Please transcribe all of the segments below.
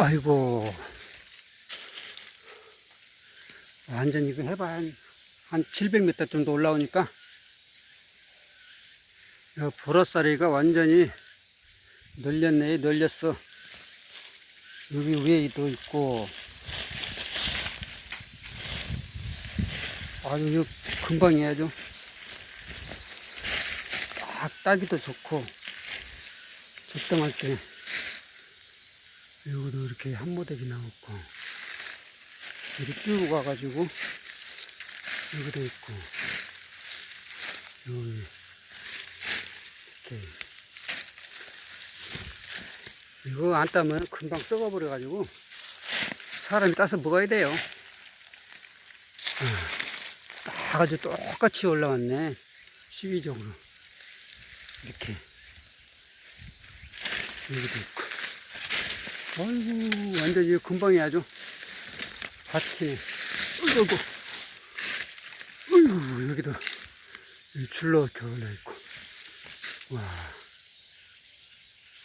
아이고. 완전 이거 해봐. 한, 한 700m 정도 올라오니까. 이 보라싸리가 완전히 널렸네, 널렸어. 여기 위에도 있고. 아주 금방 해야죠. 딱 따기도 좋고. 적당할 때. 여기도 이렇게 한 모대기 나왔고. 이렇게 쭉 가가지고, 여기도 있고, 여기, 이렇게. 이거 안 따면 금방 썩어버려 가지고, 사람이 따서 먹어야 돼요. 딱 아주 똑같이 올라왔네. 시기적으로. 이렇게. 여기도 있고. 아이고, 완전 히 금방 해야죠. 밭이, 어이구, 어이구, 여기도 줄로 이렇게 올라있고. 와.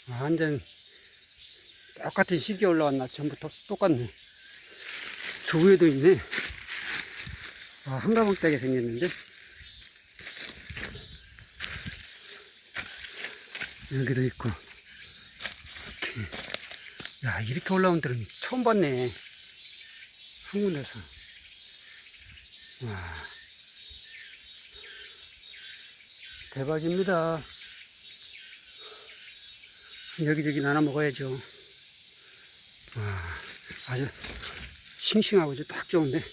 완전 똑같은 시기에 올라왔나? 전부 다 똑같네. 저 위에도 있네. 아, 한가방 따게 생겼는데. 여기도 있고. 이렇게. 야, 이렇게 올라온 데는 처음 봤네. 한 군데서. 와. 대박입니다. 여기저기 나눠 먹어야죠. 와, 아주 싱싱하고 아주 딱 좋은데.